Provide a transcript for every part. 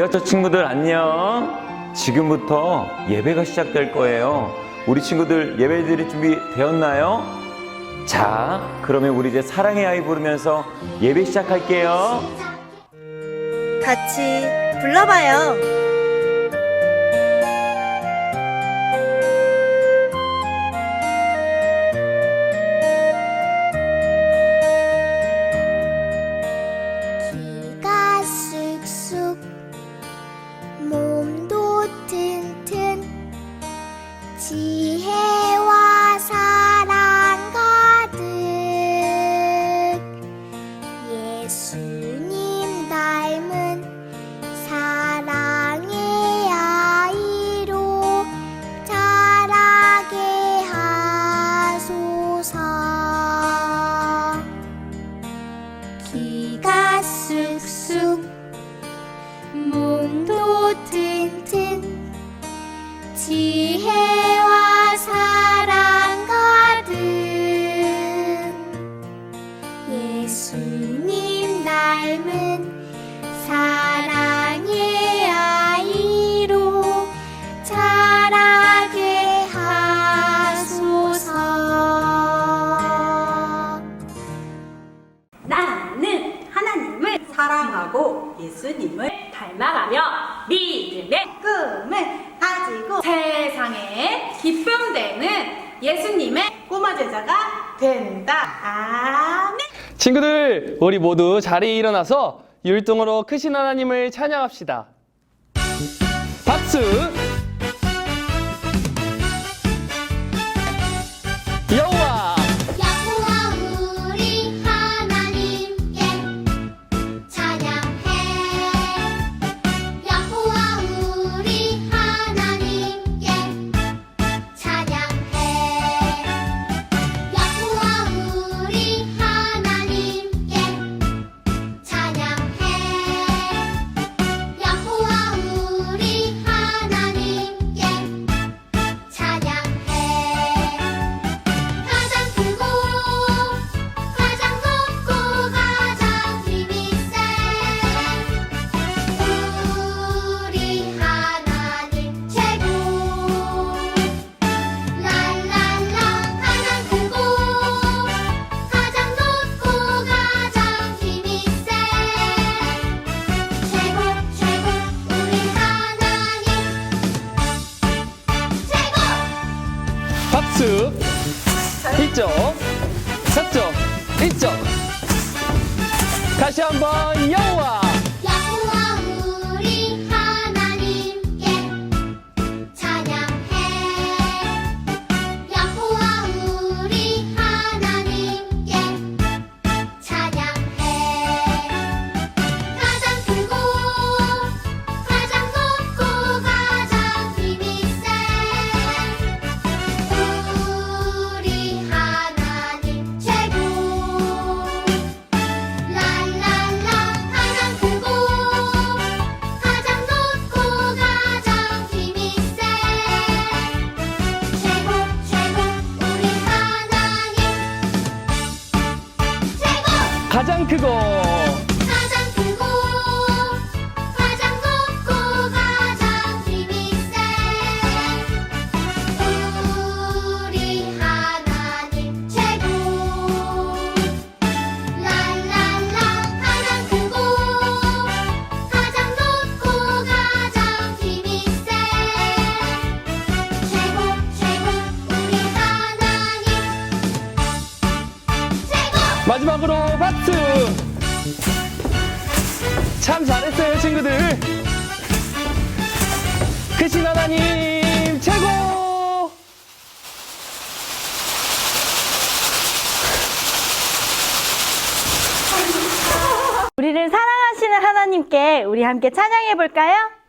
리어처 친구들 안녕. 지금부터 예배가 시작될 거예요. 우리 친구들 예배들이 준비 되었나요? 자, 그러면 우리 이제 사랑의 아이 부르면서 예배 시작할게요. 같이 불러봐요. 기도합니다. 아멘. 친구들, 우리 모두 자리에 일어나서 율동으로 크신 하나님을 찬양합시다. 박수! 마지막으로 박수! 참 잘했어요, 친구들. 그 크신 하나님, 최고! 우리를 사랑하시는 하나님께 우리 함께 찬양해 볼까요?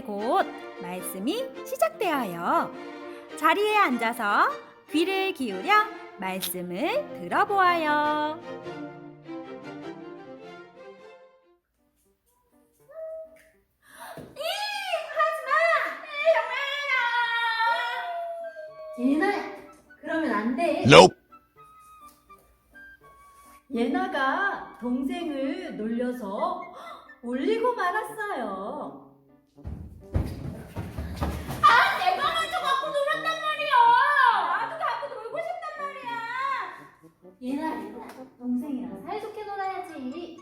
이제 곧 말씀이 시작되어요. 자리에 앉아서 귀를 기울여 말씀을 들어보아요. 예나, 그러면 안 돼. 예나가 동생을 놀려서 울리고 말았어요. 예나, 동생이랑 사이좋게 놀아야지.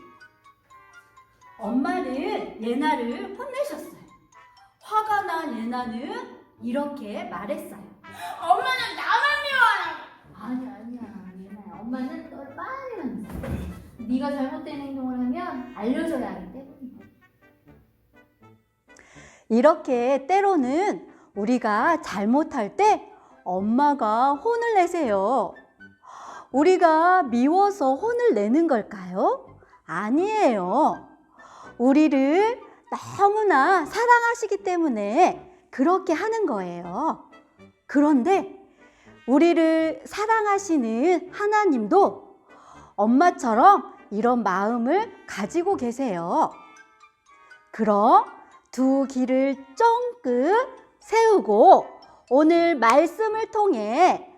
엄마는 예나를 혼내셨어요. 화가 난 예나는 이렇게 말했어요. 엄마는 나만 미워해. 아니야, 아니야, 예나야. 엄마는 너를 빨리 만나. 네가 잘못된 행동을 하면 알려줘야 하기 때문이야. 이렇게 때로는 우리가 잘못할 때 엄마가 혼을 내세요. 우리가 미워서 혼을 내는 걸까요? 아니에요. 우리를 너무나 사랑하시기 때문에 그렇게 하는 거예요. 그런데 우리를 사랑하시는 하나님도 엄마처럼 이런 마음을 가지고 계세요. 그럼 두 귀를 쫑긋 세우고 오늘 말씀을 통해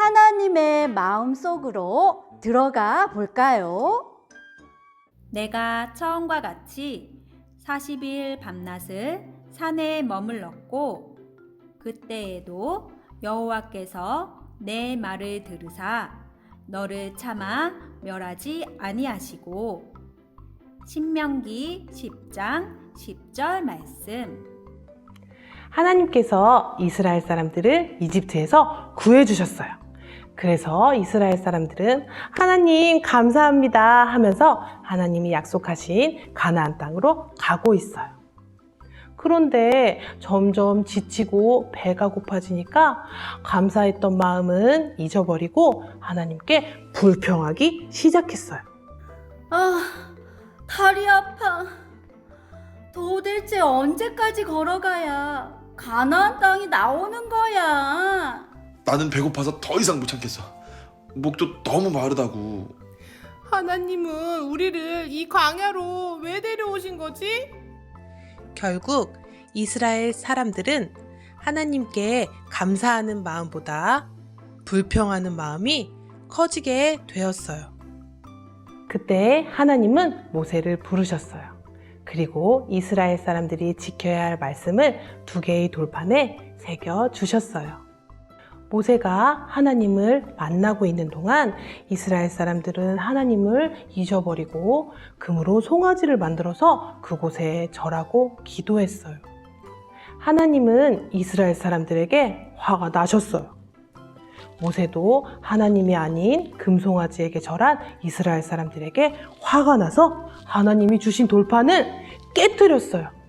하나님의 마음 속으로 들어가 볼까요? 내가 처음과 같이 40일 밤낮을 산에 머물렀고 그때에도 여호와께서 내 말을 들으사 너를 참아 멸하지 아니하시고 신명기 10장 10절 말씀 하나님께서 이스라엘 사람들을 이집트에서 구해 주셨어요. 그래서 이스라엘 사람들은 하나님 감사합니다 하면서 하나님이 약속하신 가나안 땅으로 가고 있어요. 그런데 점점 지치고 배가 고파지니까 감사했던 마음은 잊어버리고 하나님께 불평하기 시작했어요. 아, 다리 아파. 도대체 언제까지 걸어가야 가나안 땅이 나오는 거야? 나는 배고파서 더 이상 못 참겠어. 목도 너무 마르다고. 하나님은 우리를 이 광야로 왜 데려오신 거지? 결국 이스라엘 사람들은 하나님께 감사하는 마음보다 불평하는 마음이 커지게 되었어요. 그때 하나님은 모세를 부르셨어요. 그리고 이스라엘 사람들이 지켜야 할 말씀을 두 개의 돌판에 새겨 주셨어요. 모세가 하나님을 만나고 있는 동안 이스라엘 사람들은 하나님을 잊어버리고 금으로 송아지를 만들어서 그곳에 절하고 기도했어요. 하나님은 이스라엘 사람들에게 화가 나셨어요. 모세도 하나님이 아닌 금송아지에게 절한 이스라엘 사람들에게 화가 나서 하나님이 주신 돌판을 깨뜨렸어요.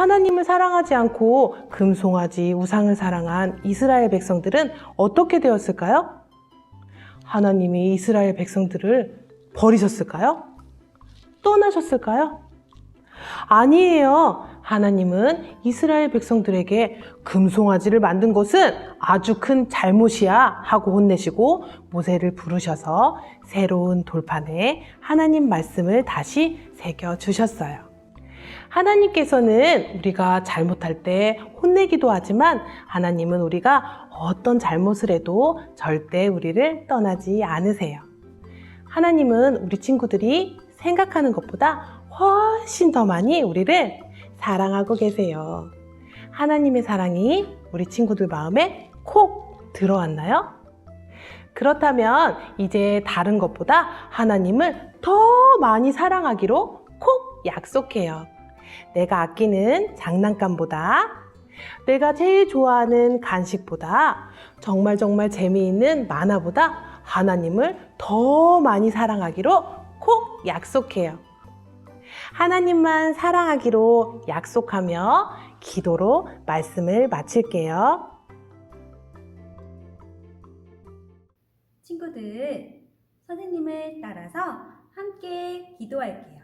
하나님을 사랑하지 않고 금송아지 우상을 사랑한 이스라엘 백성들은 어떻게 되었을까요? 하나님이 이스라엘 백성들을 버리셨을까요? 떠나셨을까요? 아니에요. 하나님은 이스라엘 백성들에게 금송아지를 만든 것은 아주 큰 잘못이야 하고 혼내시고 모세를 부르셔서 새로운 돌판에 하나님 말씀을 다시 새겨 주셨어요. 하나님께서는 우리가 잘못할 때 혼내기도 하지만 하나님은 우리가 어떤 잘못을 해도 절대 우리를 떠나지 않으세요. 하나님은 우리 친구들이 생각하는 것보다 훨씬 더 많이 우리를 사랑하고 계세요. 하나님의 사랑이 우리 친구들 마음에 콕 들어왔나요? 그렇다면 이제 다른 것보다 하나님을 더 많이 사랑하기로 콕 약속해요. 내가 아끼는 장난감보다, 내가 제일 좋아하는 간식보다, 정말 정말 재미있는 만화보다 하나님을 더 많이 사랑하기로 콕 약속해요. 하나님만 사랑하기로 약속하며 기도로 말씀을 마칠게요. 친구들, 선생님을 따라서 함께 기도할게요.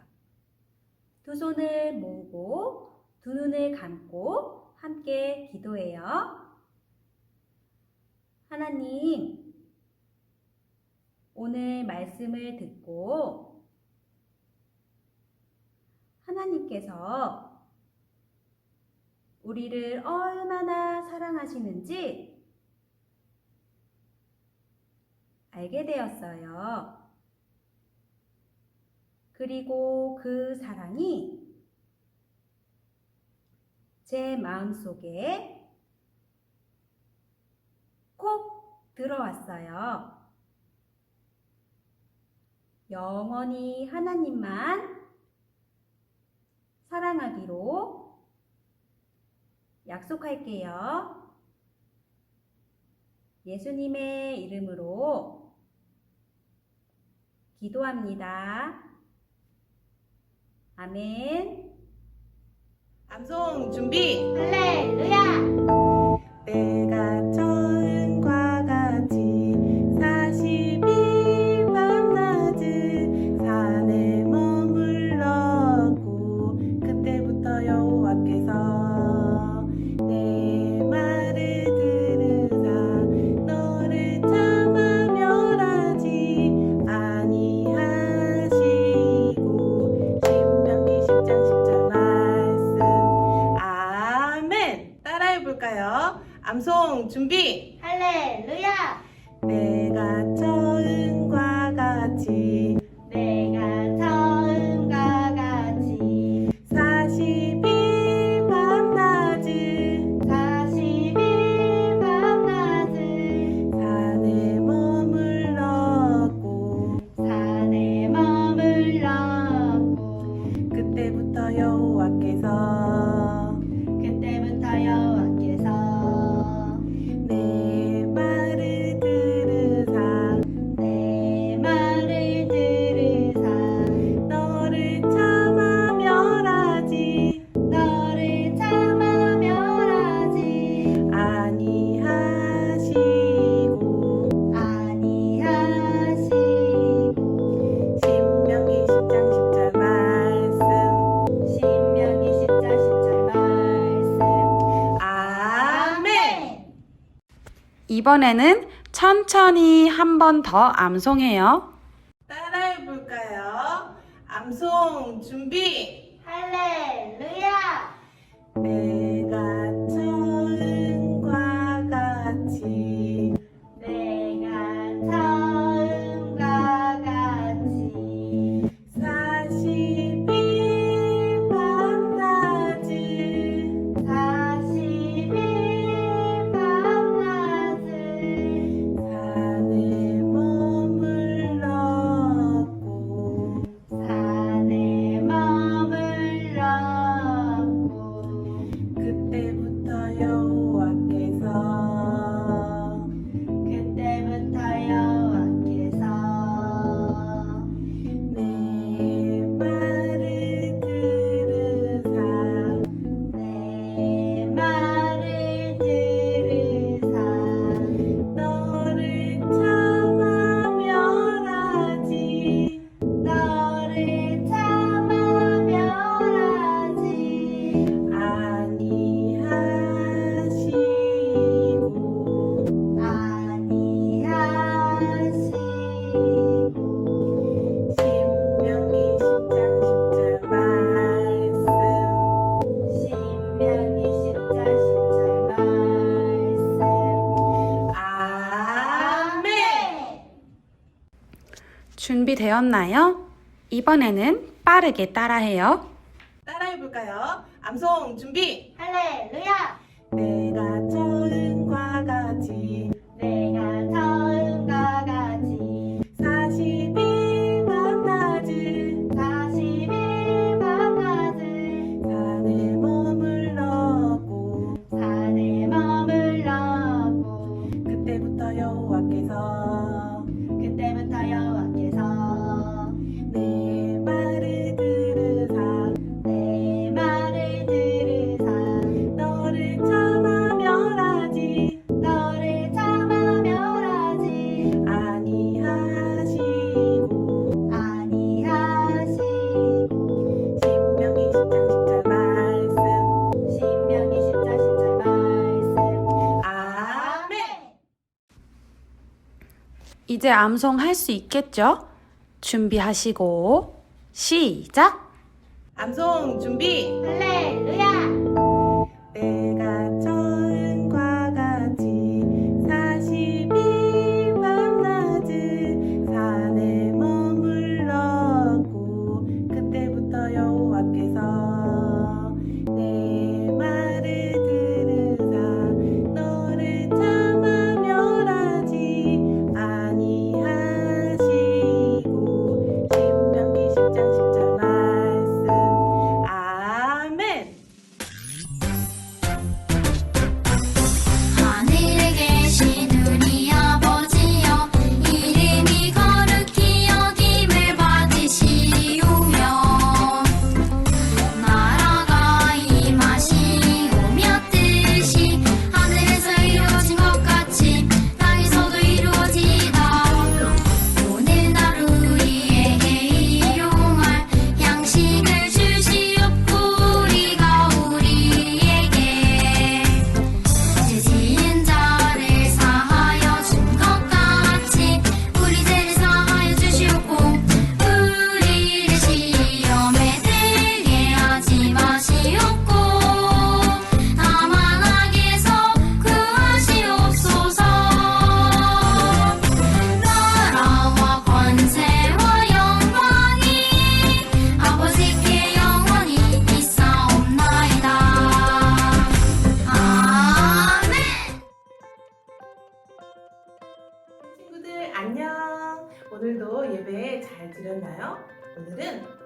두 손을 모으고 두 눈을 감고 함께 기도해요. 하나님, 오늘 말씀을 듣고 하나님께서 우리를 얼마나 사랑하시는지 알게 되었어요. 그리고 그 사랑이 제 마음 속에 콕 들어왔어요. 영원히 하나님만 사랑하기로 약속할게요. 예수님의 이름으로 기도합니다. 아멘. 암송 준비. 할렐루야 내가 암송 준비. 할렐루야. 내가 이번에는 천천히 한 번 더 암송해요. 되었나요? 이번에는 빠르게 따라해요. 따라해볼까요? 암송 준비! 할렐루야! 내가 저 이제 암송 할 수 있겠죠? 준비하시고 시작! 암송 준비!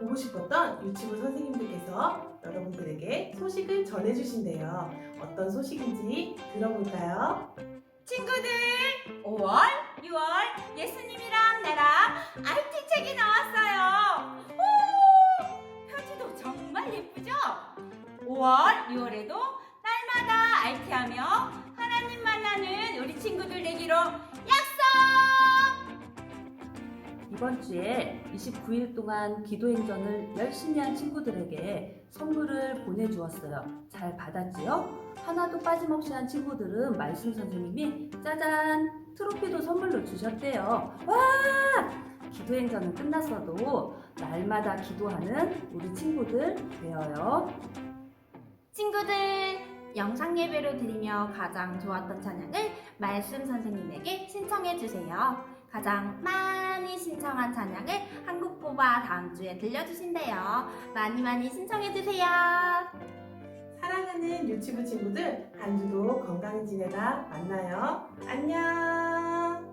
보고 싶었던 유치부 선생님들께서 여러분들에게 소식을 전해주신대요. 어떤 소식인지 들어볼까요? 친구들! 5월, 6월 예수님이랑 나랑 IT 책이 나왔어요. 오! 표지도 정말 예쁘죠? 5월, 6월에도 날마다 IT하며 하나님 만나는 우리 친구들 내기로 이번 주에 29일 동안 기도 행전을 열심히 한 친구들에게 선물을 보내주었어요. 잘 받았지요? 하나도 빠짐없이 한 친구들은 말씀 선생님이 짜잔! 트로피도 선물로 주셨대요. 와! 기도 행전은 끝났어도 날마다 기도하는 우리 친구들 되어요. 친구들 영상 예배로 드리며 가장 좋았던 찬양을 말씀 선생님에게 신청해 주세요. 가장 많이 신청한 찬양을 한국 뽑아 다음 주에 들려주신대요. 많이 많이 신청해주세요. 사랑하는 유튜브 친구들, 한 주도 건강히 지내다 만나요. 안녕!